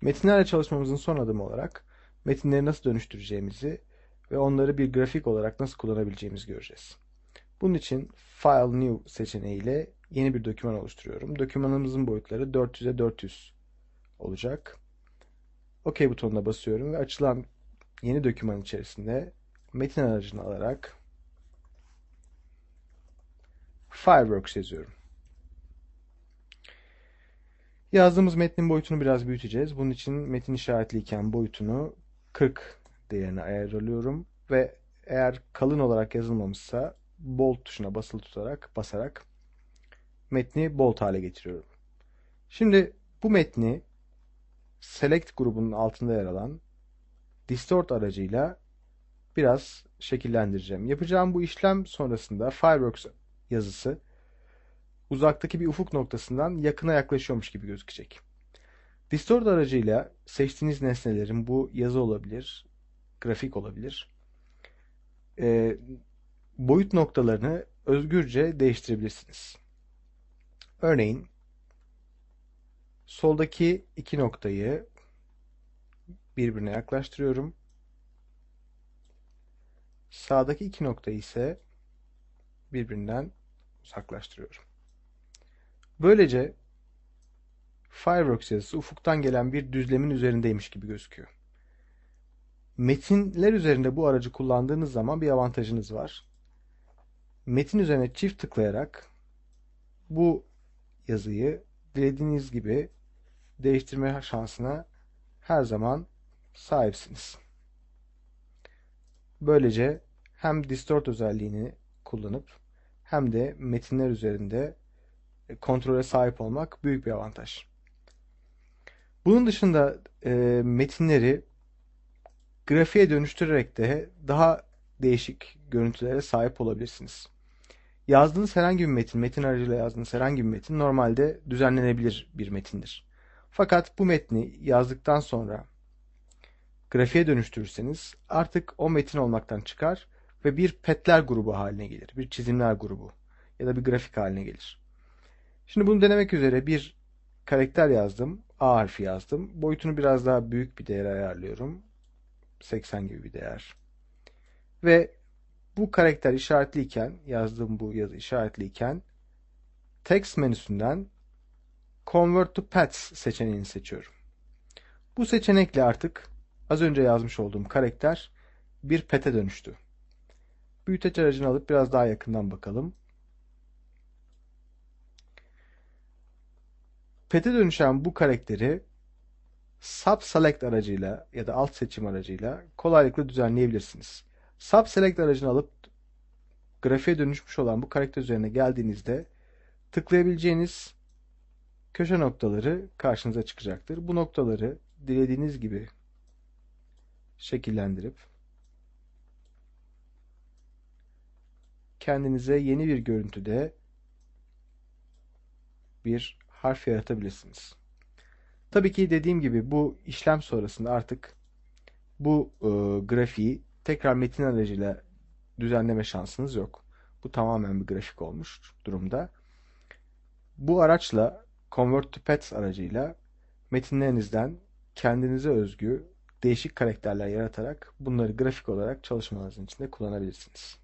Metinlerle çalışmamızın son adımı olarak metinleri nasıl dönüştüreceğimizi ve onları bir grafik olarak nasıl kullanabileceğimizi göreceğiz. Bunun için File New seçeneğiyle yeni bir doküman oluşturuyorum. Dokümanımızın boyutları 400'e 400 olacak. OK butonuna basıyorum ve açılan yeni doküman içerisinde metin aracını alarak Fireworks yazıyorum. Yazdığımız metnin boyutunu biraz büyüteceğiz. Bunun için metin işaretliyken boyutunu 40 değerine ayarlıyorum ve eğer kalın olarak yazılmamışsa bold tuşuna basılı tutarak basarak metni bold hale getiriyorum. Şimdi bu metni select grubunun altında yer alan distort aracıyla biraz şekillendireceğim. Yapacağım bu işlem sonrasında Fireworks yazısı uzaktaki bir ufuk noktasından yakına yaklaşıyormuş gibi gözükecek. Distort aracıyla seçtiğiniz nesnelerin bu yazı olabilir, grafik olabilir. E, boyut noktalarını özgürce değiştirebilirsiniz. Örneğin soldaki iki noktayı birbirine yaklaştırıyorum. Sağdaki iki noktayı ise birbirinden uzaklaştırıyorum. Böylece Fireworks yazısı ufuktan gelen bir düzlemin üzerindeymiş gibi gözüküyor. Metinler üzerinde bu aracı kullandığınız zaman bir avantajınız var. Metin üzerine çift tıklayarak bu yazıyı dilediğiniz gibi değiştirme şansına her zaman sahipsiniz. Böylece hem distort özelliğini kullanıp hem de metinler üzerinde kontrole sahip olmak büyük bir avantaj. Bunun dışında e, metinleri grafiğe dönüştürerek de daha değişik görüntülere sahip olabilirsiniz. Yazdığınız herhangi bir metin, metin aracıyla yazdığınız herhangi bir metin normalde düzenlenebilir bir metindir. Fakat bu metni yazdıktan sonra grafiğe dönüştürürseniz artık o metin olmaktan çıkar ve bir petler grubu haline gelir. Bir çizimler grubu ya da bir grafik haline gelir. Şimdi bunu denemek üzere bir karakter yazdım. A harfi yazdım. Boyutunu biraz daha büyük bir değer ayarlıyorum. 80 gibi bir değer. Ve bu karakter işaretliyken, yazdığım bu yazı işaretliyken text menüsünden Convert to Pets seçeneğini seçiyorum. Bu seçenekle artık az önce yazmış olduğum karakter bir pete dönüştü. Büyüteç aracını alıp biraz daha yakından bakalım. Pete dönüşen bu karakteri Sub Select aracıyla ya da alt seçim aracıyla kolaylıkla düzenleyebilirsiniz. Sub Select aracını alıp grafiğe dönüşmüş olan bu karakter üzerine geldiğinizde tıklayabileceğiniz köşe noktaları karşınıza çıkacaktır. Bu noktaları dilediğiniz gibi şekillendirip kendinize yeni bir görüntüde bir harf yaratabilirsiniz. Tabii ki dediğim gibi bu işlem sonrasında artık bu e, grafiği tekrar metin aracıyla düzenleme şansınız yok. Bu tamamen bir grafik olmuş durumda. Bu araçla Convert to Pets aracıyla metinlerinizden kendinize özgü değişik karakterler yaratarak bunları grafik olarak çalışmalarınızın içinde kullanabilirsiniz.